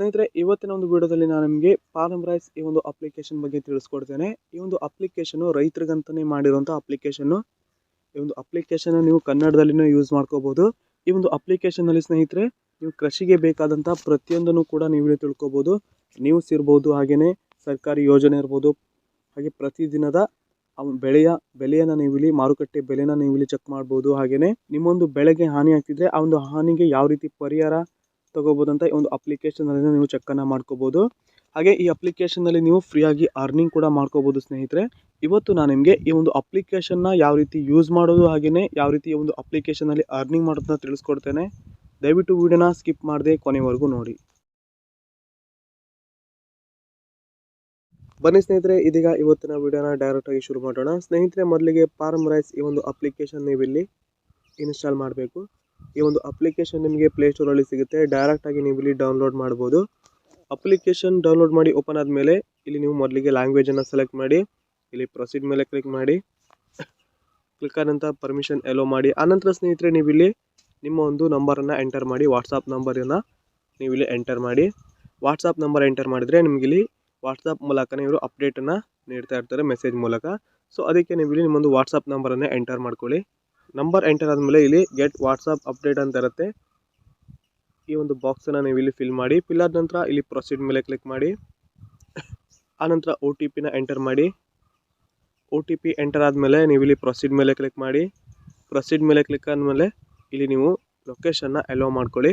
ಸ್ನೇಹಿತರೆ, ಇವತ್ತಿನ ಒಂದು ವಿಡಿಯೋದಲ್ಲಿ ನಾನು ನಿಮಗೆ ಫಾರ್ಮ್ ರೈಸ್ ಈ ಒಂದು ಅಪ್ಲಿಕೇಶನ್ ಬಗ್ಗೆ ತಿಳಿಸ್ಕೊಡ್ತೇನೆ. ಈ ಒಂದು ಅಪ್ಲಿಕೇಶನ್ ರೈತರಿಗಂತಾನೆ ಮಾಡಿರುವಂಥ ಅಪ್ಲಿಕೇಶನ್ ಈ ಒಂದು ಅಪ್ಲಿಕೇಶನ್ ನೀವು ಕನ್ನಡದಲ್ಲಿನೂ ಯೂಸ್ ಮಾಡ್ಕೋಬಹುದು ಈ ಒಂದು ಅಪ್ಲಿಕೇಶನ್ ಅಲ್ಲಿ ಸ್ನೇಹಿತರೆ, ನೀವು ಕೃಷಿಗೆ ಬೇಕಾದಂಥ ಪ್ರತಿಯೊಂದನ್ನು ಕೂಡ ನೀವೇ ತಿಳ್ಕೊಬೋದು. ನ್ಯೂಸ್ ಇರ್ಬೋದು ಹಾಗೆಯೇ ಸರ್ಕಾರಿ ಯೋಜನೆ ಇರ್ಬೋದು, ಹಾಗೆ ಪ್ರತಿದಿನದ ಬೆಳೆಯ, ಬೆಲೆಯನ್ನು ನೀವು ಇಲ್ಲಿ ಮಾರುಕಟ್ಟೆ ಬೆಲೆನ ನೀವು ಇಲ್ಲಿ ಚೆಕ್ ಮಾಡ್ಬೋದು ಹಾಗೆಯೇ ನಿಮ್ಮೊಂದು ಬೆಳೆಗೆ ಹಾನಿ ಆಗ್ತಿದ್ರೆ ಆ ಒಂದು ಹಾನಿಗೆ ಯಾವ ರೀತಿ ಪರಿಹಾರ ತಗೋಬೋದು ಅಂತ ಈ ಒಂದು ಅಪ್ಲಿಕೇಶನಲ್ಲಿ ನೀವು ಚೆಕ್ಕನ್ನು ಮಾಡ್ಕೋಬೋದು. ಹಾಗೆ ಈ ಅಪ್ಲಿಕೇಶನಲ್ಲಿ ನೀವು ಫ್ರೀಯಾಗಿ ಅರ್ನಿಂಗ್ ಕೂಡ ಮಾಡ್ಕೋಬೋದು ಸ್ನೇಹಿತರೆ. ಇವತ್ತು ನಾನು ನಿಮಗೆ ಈ ಒಂದು ಅಪ್ಲಿಕೇಶನ್ನ ಯಾವ ರೀತಿ ಯೂಸ್ ಮಾಡೋದು ಹಾಗೆಯೇ ಯಾವ ರೀತಿ ಒಂದು ಅಪ್ಲಿಕೇಶನಲ್ಲಿ ಅರ್ನಿಂಗ್ ಮಾಡೋದನ್ನ ತಿಳಿಸ್ಕೊಡ್ತೇನೆ. ದಯವಿಟ್ಟು ವೀಡಿಯೋನ ಸ್ಕಿಪ್ ಮಾಡದೆ ಕೊನೆವರೆಗೂ ನೋಡಿ. ಬನ್ನಿ ಸ್ನೇಹಿತರೆ, ಇದೀಗ ಇವತ್ತಿನ ವಿಡಿಯೋನ ಡೈರೆಕ್ಟಾಗಿ ಶುರು ಮಾಡೋಣ. ಸ್ನೇಹಿತರೆ, ಮೊದಲಿಗೆ ಫಾರ್ಮ್ ರೈಸ್ ಈ ಒಂದು ಅಪ್ಲಿಕೇಶನ್ ನೀವು ಇನ್ಸ್ಟಾಲ್ ಮಾಡಬೇಕು. ಈ ಒಂದು ಅಪ್ಲಿಕೇಶನ್ ನಿಮಗೆ ಪ್ಲೇಸ್ಟೋರಲ್ಲಿ ಸಿಗುತ್ತೆ. ಡೈರೆಕ್ಟಾಗಿ ನೀವು ಇಲ್ಲಿ ಡೌನ್ಲೋಡ್ ಮಾಡ್ಬೋದು. ಅಪ್ಲಿಕೇಶನ್ ಡೌನ್ಲೋಡ್ ಮಾಡಿ ಓಪನ್ ಆದಮೇಲೆ ಇಲ್ಲಿ ನೀವು ಮೊದಲಿಗೆ ಲ್ಯಾಂಗ್ವೇಜನ್ನು ಸೆಲೆಕ್ಟ್ ಮಾಡಿ, ಇಲ್ಲಿ ಪ್ರೊಸೀಡ್ ಮೇಲೆ ಕ್ಲಿಕ್ ಮಾಡಿ ಕ್ಲಿಕ್ ಆದಂಥ ಪರ್ಮಿಷನ್ ಎಲೋ ಮಾಡಿ. ಆನಂತರ ಸ್ನೇಹಿತರೆ, ನೀವು ಇಲ್ಲಿ ನಿಮ್ಮ ಒಂದು ನಂಬರನ್ನು ಎಂಟರ್ ಮಾಡಿ ವಾಟ್ಸಪ್ ನಂಬರನ್ನು ನೀವು ಇಲ್ಲಿ ಎಂಟರ್ ಮಾಡಿ. ವಾಟ್ಸಪ್ ನಂಬರ್ ಎಂಟರ್ ಮಾಡಿದರೆ ನಿಮಗೆ ಇಲ್ಲಿ ವಾಟ್ಸಪ್ ಮೂಲಕನೇ ಇವರು ಅಪ್ಡೇಟನ್ನು ನೀಡ್ತಾ ಇರ್ತಾರೆ ಮೆಸೇಜ್ ಮೂಲಕ. ಸೊ ಅದಕ್ಕೆ ನೀವು ಇಲ್ಲಿ ನಿಮ್ಮೊಂದು ವಾಟ್ಸಪ್ ನಂಬರನ್ನು ಎಂಟರ್ ಮಾಡ್ಕೊಳ್ಳಿ. ನಂಬರ್ ಎಂಟರ್ ಆದಮೇಲೆ ಇಲ್ಲಿ ಗೆಟ್ ವಾಟ್ಸಪ್ ಅಪ್ಡೇಟ್ ಅಂತ ಇರುತ್ತೆ. ಈ ಒಂದು ಬಾಕ್ಸನ್ನು ನೀವು ಇಲ್ಲಿ ಫಿಲ್ ಮಾಡಿ. ಫಿಲ್ ಆದ ನಂತರ ಇಲ್ಲಿ ಪ್ರೊಸೀಡ್ ಮೇಲೆ ಕ್ಲಿಕ್ ಮಾಡಿ. ಆನಂತರ ಒ ಟಿ ಪಿನ ಎಂಟರ್ ಮಾಡಿ. ಒ ಟಿ ಪಿ ಎಂಟರ್ ಆದಮೇಲೆ ನೀವು ಇಲ್ಲಿ ಪ್ರೊಸೀಡ್ ಮೇಲೆ ಕ್ಲಿಕ್ ಮಾಡಿ. ಪ್ರೊಸೀಡ್ ಮೇಲೆ ಕ್ಲಿಕ್ ಆದಮೇಲೆ ಇಲ್ಲಿ ನೀವು ಲೊಕೇಶನ್ನ ಅಲೋ ಮಾಡ್ಕೊಳ್ಳಿ.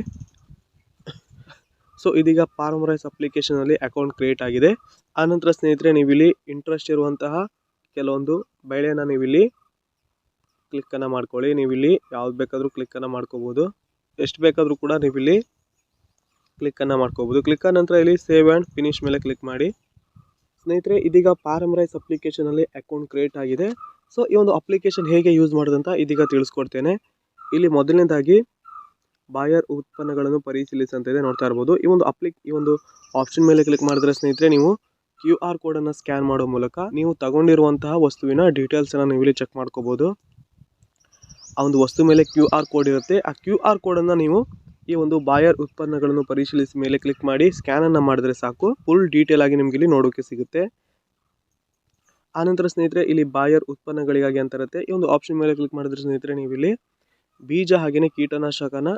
ಸೊ ಇದೀಗ ಫಾರ್ಮ್ ರೈಸ್ ಅಪ್ಲಿಕೇಶನಲ್ಲಿ ಅಕೌಂಟ್ ಕ್ರಿಯೇಟ್ ಆಗಿದೆ. ಆನಂತರ ಸ್ನೇಹಿತರೆ, ನೀವು ಇಲ್ಲಿ ಇಂಟ್ರೆಸ್ಟ್ ಇರುವಂತಹ ಕೆಲವೊಂದು ಬೆಳೆಯನ್ನು ನೀವು ಇಲ್ಲಿ ಕ್ಲಿಕ್ಕನ್ನು ಮಾಡ್ಕೊಳ್ಳಿ. ನೀವು ಇಲ್ಲಿ ಯಾವ್ದು ಬೇಕಾದರೂ ಕ್ಲಿಕ್ಕನ್ನು ಮಾಡ್ಕೋಬೋದು. ಎಷ್ಟು ಬೇಕಾದರೂ ಕೂಡ ನೀವು ಇಲ್ಲಿ ಕ್ಲಿಕ್ಕನ್ನು ಮಾಡ್ಕೋಬೋದು. ಕ್ಲಿಕ್ ಆದ ನಂತರ ಇಲ್ಲಿ ಸೇವ್ ಆ್ಯಂಡ್ ಫಿನಿಶ್ ಮೇಲೆ ಕ್ಲಿಕ್ ಮಾಡಿ. ಸ್ನೇಹಿತರೆ, ಇದೀಗ ರೈಸ್ ಅಪ್ಲಿಕೇಶನಲ್ಲಿ ಅಕೌಂಟ್ ಕ್ರಿಯೇಟ್ ಆಗಿದೆ. ಸೊ ಈ ಒಂದು ಅಪ್ಲಿಕೇಶನ್ ಹೇಗೆ ಯೂಸ್ ಮಾಡೋದಂತ ಇದೀಗ ತಿಳಿಸ್ಕೊಡ್ತೇನೆ. ಇಲ್ಲಿ ಮೊದಲನೇದಾಗಿ ಬಾಯರ್ ಉತ್ಪನ್ನಗಳನ್ನು ಪರಿಶೀಲಿಸಿ ಅಂತ ಇದೆ ನೋಡ್ತಾ ಇರ್ಬೋದು. ಈ ಒಂದು ಅಪ್ಲಿಕ್ ಈ ಒಂದು ಆಪ್ಷನ್ ಮೇಲೆ ಕ್ಲಿಕ್ ಮಾಡಿದ್ರೆ ಸ್ನೇಹಿತರೆ, ನೀವು ಕ್ಯೂ ಆರ್ ಕೋಡನ್ನು ಸ್ಕ್ಯಾನ್ ಮಾಡೋ ಮೂಲಕ ನೀವು ತಗೊಂಡಿರುವಂತಹ ವಸ್ತುವಿನ ಡೀಟೇಲ್ಸನ್ನು ನೀವು ಇಲ್ಲಿ ಚೆಕ್ ಮಾಡ್ಕೋಬೋದು. ಆ ಒಂದು ವಸ್ತು ಮೇಲೆ ಕ್ಯೂ ಆರ್ ಕೋಡ್ ಇರುತ್ತೆ. ಆ ಕ್ಯೂ ಆರ್ ಕೋಡನ್ನು ನೀವು ಈ ಒಂದು ಬಾಯರ್ ಉತ್ಪನ್ನಗಳನ್ನು ಪರಿಶೀಲಿಸಿ ಮೇಲೆ ಕ್ಲಿಕ್ ಮಾಡಿ ಸ್ಕ್ಯಾನನ್ನು ಮಾಡಿದ್ರೆ ಸಾಕು. ಫುಲ್ ಡೀಟೇಲ್ ಆಗಿ ನಿಮಗೆ ಇಲ್ಲಿ ನೋಡೋಕೆ ಸಿಗುತ್ತೆ. ಆನಂತರ ಸ್ನೇಹಿತರೆ, ಇಲ್ಲಿ ಬಾಯರ್ ಉತ್ಪನ್ನಗಳಿಗಾಗಿ ಅಂತ ಇರುತ್ತೆ. ಈ ಒಂದು ಆಪ್ಷನ್ ಮೇಲೆ ಕ್ಲಿಕ್ ಮಾಡಿದ್ರೆ ಸ್ನೇಹಿತರೆ, ನೀವು ಇಲ್ಲಿ ಬೀಜ ಹಾಗೆಯೇ ಕೀಟನಾಶಕನ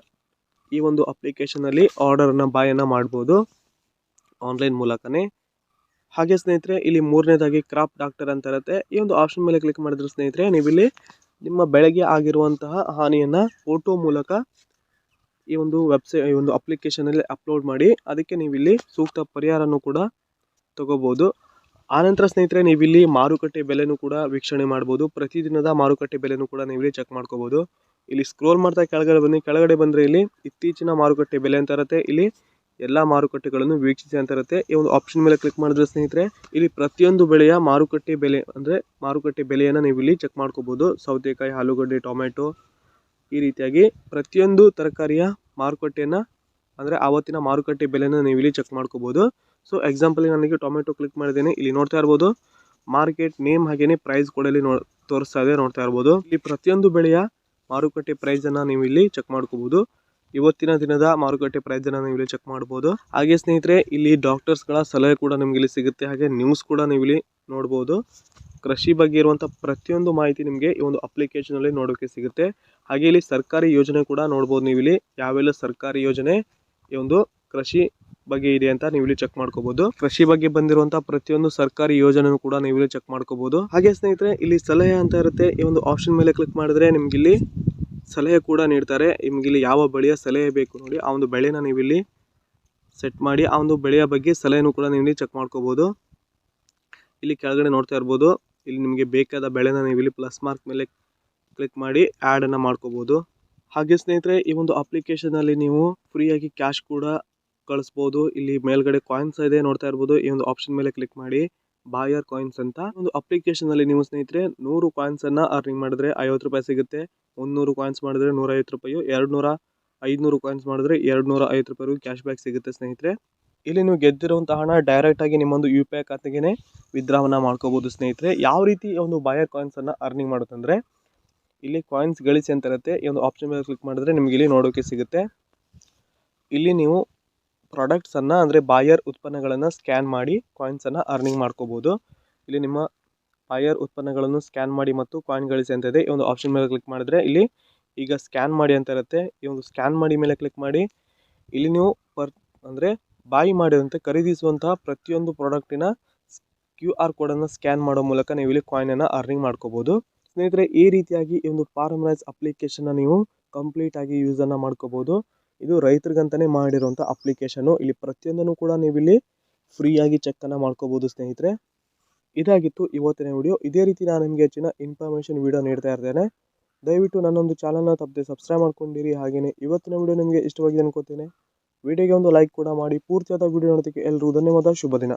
ಈ ಒಂದು ಅಪ್ಲಿಕೇಶನಲ್ಲಿ ಆರ್ಡರನ್ನು ಬಾಯನ್ನು ಮಾಡ್ಬೋದು. ಆನ್ಲೈನ್ ಮೂಲಕನೇ. ಹಾಗೆ ಸ್ನೇಹಿತರೆ, ಇಲ್ಲಿ ಮೂರನೇದಾಗಿ ಕ್ರಾಪ್ ಡಾಕ್ಟರ್ ಅಂತ ಇರುತ್ತೆ. ಈ ಒಂದು ಆಪ್ಷನ್ ಮೇಲೆ ಕ್ಲಿಕ್ ಮಾಡಿದ್ರೆ ಸ್ನೇಹಿತರೆ ನೀವಿಲ್ಲಿ ನಿಮ್ಮ ಬೆಳೆಗೆ ಆಗಿರುವಂತಹ ಹಾನಿಯನ್ನು ಫೋಟೋ ಮೂಲಕ ಈ ಒಂದು ವೆಬ್ಸೈಟ್ ಈ ಒಂದು ಅಪ್ಲಿಕೇಶನಲ್ಲಿ ಅಪ್ಲೋಡ್ ಮಾಡಿ, ಅದಕ್ಕೆ ನೀವಿಲ್ಲಿ ಸೂಕ್ತ ಪರಿಹಾರನೂ ಕೂಡ ತಗೋಬೋದು. ಆನಂತರ ಸ್ನೇಹಿತರೆ, ನೀವಿಲ್ಲಿ ಮಾರುಕಟ್ಟೆ ಬೆಲೆನೂ ಕೂಡ ವೀಕ್ಷಣೆ ಮಾಡ್ಬೋದು. ಪ್ರತಿದಿನದ ಮಾರುಕಟ್ಟೆ ಬೆಲೆನೂ ಕೂಡ ನೀವಿಲ್ಲಿ ಚೆಕ್ ಮಾಡ್ಕೋಬೋದು. ಇಲ್ಲಿ ಸ್ಕ್ರೋಲ್ ಮಾಡ್ತಾ ಕೆಳಗಡೆ ಬನ್ನಿ. ಕೆಳಗಡೆ ಬಂದರೆ ಇಲ್ಲಿ ಇತ್ತೀಚಿನ ಮಾರುಕಟ್ಟೆ ಬೆಲೆ ಅಂತ ಇರುತ್ತೆ. ಇಲ್ಲಿ ಎಲ್ಲ ಮಾರುಕಟ್ಟೆಗಳನ್ನು ವೀಕ್ಷಿಸಿ ಅಂತ ಇರುತ್ತೆ. ಈ ಒಂದು ಆಪ್ಷನ್ ಮೇಲೆ ಕ್ಲಿಕ್ ಮಾಡಿದ್ರೆ ಸ್ನೇಹಿತರೆ, ಇಲ್ಲಿ ಪ್ರತಿಯೊಂದು ಬೆಳೆಯ ಮಾರುಕಟ್ಟೆ ಬೆಲೆ ಅಂದರೆ ಮಾರುಕಟ್ಟೆ ಬೆಲೆಯನ್ನು ನೀವು ಇಲ್ಲಿ ಚೆಕ್ ಮಾಡ್ಕೋಬೋದು. ಸೌತೆಕಾಯಿ, ಆಲೂಗಡ್ಡೆ ಟೊಮೆಟೊ ಈ ರೀತಿಯಾಗಿ ಪ್ರತಿಯೊಂದು ತರಕಾರಿಯ ಮಾರುಕಟ್ಟೆಯನ್ನು ಅಂದರೆ ಆವತ್ತಿನ ಮಾರುಕಟ್ಟೆ ಬೆಲೆಯನ್ನು ನೀವು ಇಲ್ಲಿ ಚೆಕ್ ಮಾಡ್ಕೋಬೋದು. ಸೊ ಎಕ್ಸಾಂಪಲ್ಗೆ ನನಗೆ ಟೊಮೆಟೊ ಕ್ಲಿಕ್ ಮಾಡಿದ್ದೇನೆ. ಇಲ್ಲಿ ನೋಡ್ತಾ ಇರ್ಬೋದು. ಮಾರ್ಕೆಟ್ ನೇಮ್ ಹಾಗೆಯೇ ಪ್ರೈಸ್ ಕೂಡ ಇಲ್ಲಿ ನೋ, ತೋರಿಸ್ತಾ ಇದೆ, ನೋಡ್ತಾ ಇರ್ಬೋದು. ಇಲ್ಲಿ ಪ್ರತಿಯೊಂದು ಬೆಳೆಯ ಮಾರುಕಟ್ಟೆ ಪ್ರೈಸನ್ನು ನೀವು ಇಲ್ಲಿ ಚೆಕ್ ಮಾಡ್ಕೋಬೋದು. ಇವತ್ತಿನ ದಿನದ ಮಾರುಕಟ್ಟೆ ಪ್ರೈಸನ್ನು ನೀವು ಇಲ್ಲಿ ಚೆಕ್ ಮಾಡಬಹುದು ಹಾಗೆ ಸ್ನೇಹಿತರೆ, ಇಲ್ಲಿ ಡಾಕ್ಟರ್ಸ್ಗಳ ಸಲಹೆ ಕೂಡ ನಿಮ್ಗೆ ಇಲ್ಲಿ ಸಿಗುತ್ತೆ. ಹಾಗೆ ನ್ಯೂಸ್ ಕೂಡ ನೀವು ಇಲ್ಲಿ ನೋಡಬಹುದು ಕೃಷಿ ಬಗ್ಗೆ ಇರುವಂಥ ಪ್ರತಿಯೊಂದು ಮಾಹಿತಿ ನಿಮಗೆ ಈ ಒಂದು ಅಪ್ಲಿಕೇಶನ್ ಅಲ್ಲಿ ನೋಡೋಕೆ ಸಿಗುತ್ತೆ. ಹಾಗೆ ಇಲ್ಲಿ ಸರ್ಕಾರಿ ಯೋಜನೆ ಕೂಡ ನೋಡಬಹುದು ನೀವು ಇಲ್ಲಿ ಯಾವೆಲ್ಲ ಸರ್ಕಾರಿ ಯೋಜನೆ ಈ ಒಂದು ಕೃಷಿ ಬಗ್ಗೆ ಇದೆ ಅಂತ ನೀವು ಚೆಕ್ ಮಾಡ್ಕೋಬಹುದು ಕೃಷಿ ಬಗ್ಗೆ ಬಂದಿರುವಂಥ ಪ್ರತಿಯೊಂದು ಸರ್ಕಾರಿ ಯೋಜನೆ ಕೂಡ ನೀವು ಚೆಕ್ ಮಾಡ್ಕೋಬಹುದು ಹಾಗೆ ಸ್ನೇಹಿತರೆ, ಇಲ್ಲಿ ಸಲಹೆ ಅಂತ ಇರುತ್ತೆ. ಈ ಒಂದು ಆಪ್ಷನ್ ಮೇಲೆ ಕ್ಲಿಕ್ ಮಾಡಿದ್ರೆ ನಿಮ್ಗೆ ಇಲ್ಲಿ ಸಲಹೆ ಕೂಡ ನೀಡ್ತಾರೆ. ನಿಮಗಿಲ್ಲಿ ಯಾವ ಬೆಳೆಯ ಸಲಹೆ ಬೇಕು ನೋಡಿ, ಆ ಒಂದು ಬೆಳೆನ ನೀವು ಇಲ್ಲಿ ಸೆಟ್ ಮಾಡಿ, ಆ ಒಂದು ಬೆಳೆಯ ಬಗ್ಗೆ ಸಲಹೆನೂ ಕೂಡ ನೀವು ಚೆಕ್ ಮಾಡ್ಕೋಬೋದು. ಇಲ್ಲಿ ಕೆಳಗಡೆ ನೋಡ್ತಾ ಇರ್ಬೋದು, ಇಲ್ಲಿ ನಿಮಗೆ ಬೇಕಾದ ಬೆಳೆನ ನೀವು ಇಲ್ಲಿ ಪ್ಲಸ್ ಮಾರ್ಕ್ ಮೇಲೆ ಕ್ಲಿಕ್ ಮಾಡಿ ಆ್ಯಡನ್ನು ಮಾಡ್ಕೋಬೋದು. ಹಾಗೆ ಸ್ನೇಹಿತರೆ, ಈ ಒಂದು ಅಪ್ಲಿಕೇಶನಲ್ಲಿ ನೀವು ಫ್ರೀಯಾಗಿ ಕ್ಯಾಶ್ ಕೂಡ ಕಳಿಸ್ಬೋದು. ಇಲ್ಲಿ ಮೇಲ್ಗಡೆ ಕಾಯಿನ್ಸ್ ಇದೆ ನೋಡ್ತಾ ಇರ್ಬೋದು, ಈ ಒಂದು ಆಪ್ಷನ್ ಮೇಲೆ ಕ್ಲಿಕ್ ಮಾಡಿ. ಬಾಯರ್ ಕಾಯಿನ್ಸ್ ಅಂತ ಒಂದು ಅಪ್ಲಿಕೇಶನ್ ಅಲ್ಲಿ ನೀವು ಸ್ನೇಹಿತರೆ ನೂರು ಕಾಯಿನ್ಸ್ ಅನ್ನ ಅರ್ನಿಂಗ್ ಮಾಡಿದ್ರೆ ಐವತ್ತು ರೂಪಾಯಿ ಸಿಗುತ್ತೆ. ಮುನ್ನೂರು ಕಾಯಿನ್ಸ್ ಮಾಡಿದ್ರೆ ನೂರ ಐವತ್ತು ರೂಪಾಯಿ ಎರಡು ನೂರ ಐದುನೂರು ಕಾಯಿನ್ಸ್ ಮಾಡಿದ್ರೆ ಎರಡು ನೂರ ಐವತ್ತು ರೂಪಾಯಿ ಕ್ಯಾಶ್ ಬ್ಯಾಕ್ ಸಿಗುತ್ತೆ ಸ್ನೇಹಿತರೆ. ಇಲ್ಲಿ ನೀವು ಗೆದ್ದಿರುವಂತಹ ಹಣ ಡೈರೆಕ್ಟ್ ಆಗಿ ನಿಮ್ಮೊಂದು ಯು ಪಿ ಐ ಖಾತೆಗೆ ವಿದ್ರಾವನ್ನ ಮಾಡ್ಕೋಬಹುದು ಸ್ನೇಹಿತರೆ. ಯಾವ ರೀತಿ ಒಂದು ಬಾಯರ್ ಕಾಯಿನ್ಸ್ ಅನ್ನ ಅರ್ನಿಂಗ್ ಮಾಡೋದಂದ್ರೆ ಇಲ್ಲಿ ಕಾಯಿನ್ಸ್ ಗಳಿಸಿ ಅಂತ ಇರುತ್ತೆ. ಈ ಒಂದು ಆಪ್ಷನ್ ಮೇಲೆ ಕ್ಲಿಕ್ ಮಾಡಿದ್ರೆ ನಿಮಗೆ ಇಲ್ಲಿ ನೋಡೋಕೆ ಸಿಗುತ್ತೆ. ಇಲ್ಲಿ ನೀವು ಪ್ರಾಡಕ್ಟ್ಸನ್ನು ಅಂದರೆ ಬಾಯರ್ ಉತ್ಪನ್ನಗಳನ್ನು ಸ್ಕ್ಯಾನ್ ಮಾಡಿ ಕಾಯಿನ್ಸನ್ನು ಅರ್ನಿಂಗ್ ಮಾಡ್ಕೋಬೋದು. ಇಲ್ಲಿ ನಿಮ್ಮ ಬಾಯರ್ ಉತ್ಪನ್ನಗಳನ್ನು ಸ್ಕ್ಯಾನ್ ಮಾಡಿ ಮತ್ತು ಕಾಯಿನ್ ಗಳಿಸಿ ಅಂತ ಇದೆ. ಈ ಒಂದು ಆಪ್ಷನ್ ಮೇಲೆ ಕ್ಲಿಕ್ ಮಾಡಿದ್ರೆ ಇಲ್ಲಿ ಈಗ ಸ್ಕ್ಯಾನ್ ಮಾಡಿ ಅಂತ ಇರುತ್ತೆ. ಈ ಒಂದು ಸ್ಕ್ಯಾನ್ ಮಾಡಿ ಮೇಲೆ ಕ್ಲಿಕ್ ಮಾಡಿ ಇಲ್ಲಿ ನೀವು ಪರ್ ಅಂದರೆ ಬಾಯಿ ಮಾಡಿದಂತೆ ಖರೀದಿಸುವಂತಹ ಪ್ರತಿಯೊಂದು ಪ್ರಾಡಕ್ಟಿನ ಕ್ಯೂ ಆರ್ ಕೋಡನ್ನು ಸ್ಕ್ಯಾನ್ ಮಾಡೋ ಮೂಲಕ ನೀವು ಇಲ್ಲಿ ಕಾಯಿನನ್ನು ಅರ್ನಿಂಗ್ ಮಾಡ್ಕೋಬೋದು. ಸ್ನೇಹಿತರೆ, ಈ ರೀತಿಯಾಗಿ ಈ ಒಂದು ಫಾರ್ಮರೈಸ್ ಅಪ್ಲಿಕೇಶನ್ನ ನೀವು ಕಂಪ್ಲೀಟಾಗಿ ಯೂಸನ್ನು ಮಾಡ್ಕೋಬೋದು. ಇದು ರೈತರಿಗಂತಲೇ ಮಾಡಿರುವಂಥ ಅಪ್ಲಿಕೇಶನು ಇಲ್ಲಿ ಪ್ರತಿಯೊಂದನ್ನು ಕೂಡ ನೀವು ಇಲ್ಲಿ ಫ್ರೀಯಾಗಿ ಚೆಕ್ಕನ್ನು ಮಾಡ್ಕೋಬೋದು ಸ್ನೇಹಿತರೆ. ಇದಾಗಿತ್ತು ಇವತ್ತಿನ ವಿಡಿಯೋ ಇದೇ ರೀತಿ ನಾನು ನಿಮಗೆ ಹೆಚ್ಚಿನ ಇನ್ಫಾರ್ಮೇಷನ್ ವಿಡಿಯೋ ನೀಡ್ತಾ ಇರ್ತೇನೆ. ದಯವಿಟ್ಟು ನನ್ನೊಂದು ಚಾನಲ್ನ ತಪ್ಪದೆ ಸಬ್ಸ್ಕ್ರೈಬ್ ಮಾಡ್ಕೊಂಡಿರಿ. ಹಾಗೆಯೇ ಇವತ್ತಿನ ವಿಡಿಯೋ ನಿಮಗೆ ಇಷ್ಟವಾಗಿದೆ ಅನ್ಕೋತೇನೆ. ವಿಡಿಯೋಗೆ ಒಂದು ಲೈಕ್ ಕೂಡ ಮಾಡಿ. ಪೂರ್ತಿಯಾದ ವಿಡಿಯೋ ನೋಡೋದಕ್ಕೆ ಎಲ್ಲರೂ ಧನ್ಯವಾದ. ಶುಭ ದಿನ.